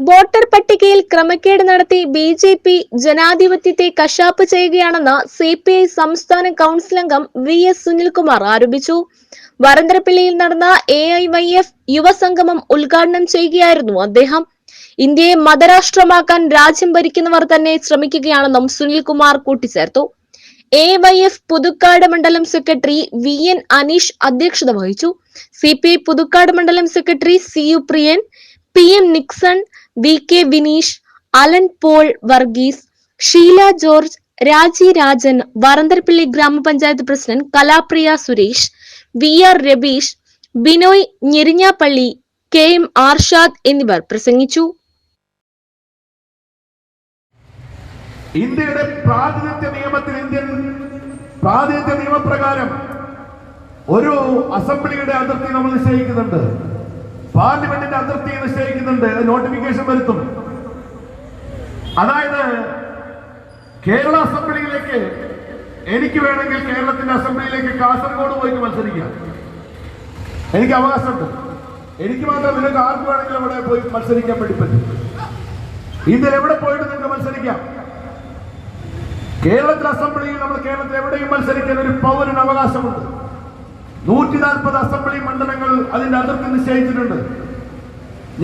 Voter പട്ടികയിൽ ക്രമക്കേട് നടത്തി ബി ജെ പി ജനാധിപത്യത്തെ കശാപ്പ് ചെയ്യുകയാണെന്ന് സി പി ഐ സംസ്ഥാന കൗൺസിൽ അംഗം വി എസ് സുനിൽകുമാർ ആരോപിച്ചു. വരന്തരപ്പിള്ളിയിൽ നടന്ന എ ഐ വൈ എഫ് യുവസംഗമം ഉദ്ഘാടനം ചെയ്യുകയായിരുന്നു അദ്ദേഹം. ഇന്ത്യയെ മതരാഷ്ട്രമാക്കാൻ രാജ്യം ഭരിക്കുന്നവർ തന്നെ ശ്രമിക്കുകയാണെന്നും സുനിൽകുമാർ കൂട്ടിച്ചേർത്തു. എ വൈ എഫ് പുതുക്കാട് മണ്ഡലം സെക്രട്ടറി വി എൻ അനീഷ് അധ്യക്ഷത വഹിച്ചു. സി പി ഐ പുതുക്കാട് മണ്ഡലം secretary C U Priyan P M Nixon V K Vineesh Alan Paul Varghese Sheela George Raji Rajan Varantharappilly ഗ്രാമപഞ്ചായത്ത് president Kalapriya Suresh V R Rabeesh Binoy Njerinjappally K M Arshad എന്നിവർ പ്രസംഗിച്ചു. ഇന്ത്യയുടെ പ്രാതിനിധ്യ നിയമത്തിൽ Indian പ്രാതിനിധ്യ നിയമപ്രകാരം ഒരു അസംബ്ലിയുടെ അതിർത്തി നമ്മൾ നിശ്ചയിക്കുന്നുണ്ട്. പാർലമെന്റിന്റെ അതിർത്തി നിശ്ചയിക്കുന്നുണ്ട്. നോട്ടിഫിക്കേഷൻ വരുത്തും. അതായത് കേരള അസംബ്ലിയിലേക്ക് എനിക്ക് വേണമെങ്കിൽ കേരളത്തിന്റെ അസംബ്ലിയിലേക്ക് കാസർഗോഡ് പോയിട്ട് മത്സരിക്കാം. എനിക്ക് അവകാശമുണ്ട്. എനിക്ക് മാത്രം നിങ്ങൾക്ക് ആർക്ക് വേണമെങ്കിലും അവിടെ പോയി മത്സരിക്കാൻ വേണ്ടി പറ്റും. ഇതിൽ എവിടെ പോയിട്ട് നിങ്ങൾക്ക് മത്സരിക്കാം? കേരളത്തിലെ അസംബ്ലിയിൽ നമ്മൾ കേരളത്തിൽ എവിടെയും മത്സരിക്കാൻ ഒരു പൗരന് അവകാശമുണ്ട്. നൂറ്റി നാൽപ്പത് അസംബ്ലി മണ്ഡലങ്ങൾ അതിന്റെ അതിർത്തി നിശ്ചയിച്ചിട്ടുണ്ട്.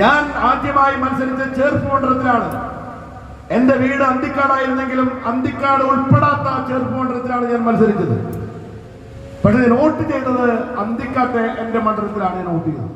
ഞാൻ ആദ്യമായി മത്സരിച്ച ചേർപ്പ് മണ്ഡലത്തിലാണ്. എന്റെ വീട് അന്തിക്കാടായിരുന്നെങ്കിലും അന്തിക്കാട് ഉൾപ്പെടാത്ത ചേർപ്പ് മണ്ഡലത്തിലാണ് ഞാൻ മത്സരിച്ചത്. പക്ഷെ ഞാൻ വോട്ട് ചെയ്തത് അന്തിക്കാട്ടെ എന്റെ മണ്ഡലത്തിലാണ് ഞാൻ വോട്ട് ചെയ്തത്.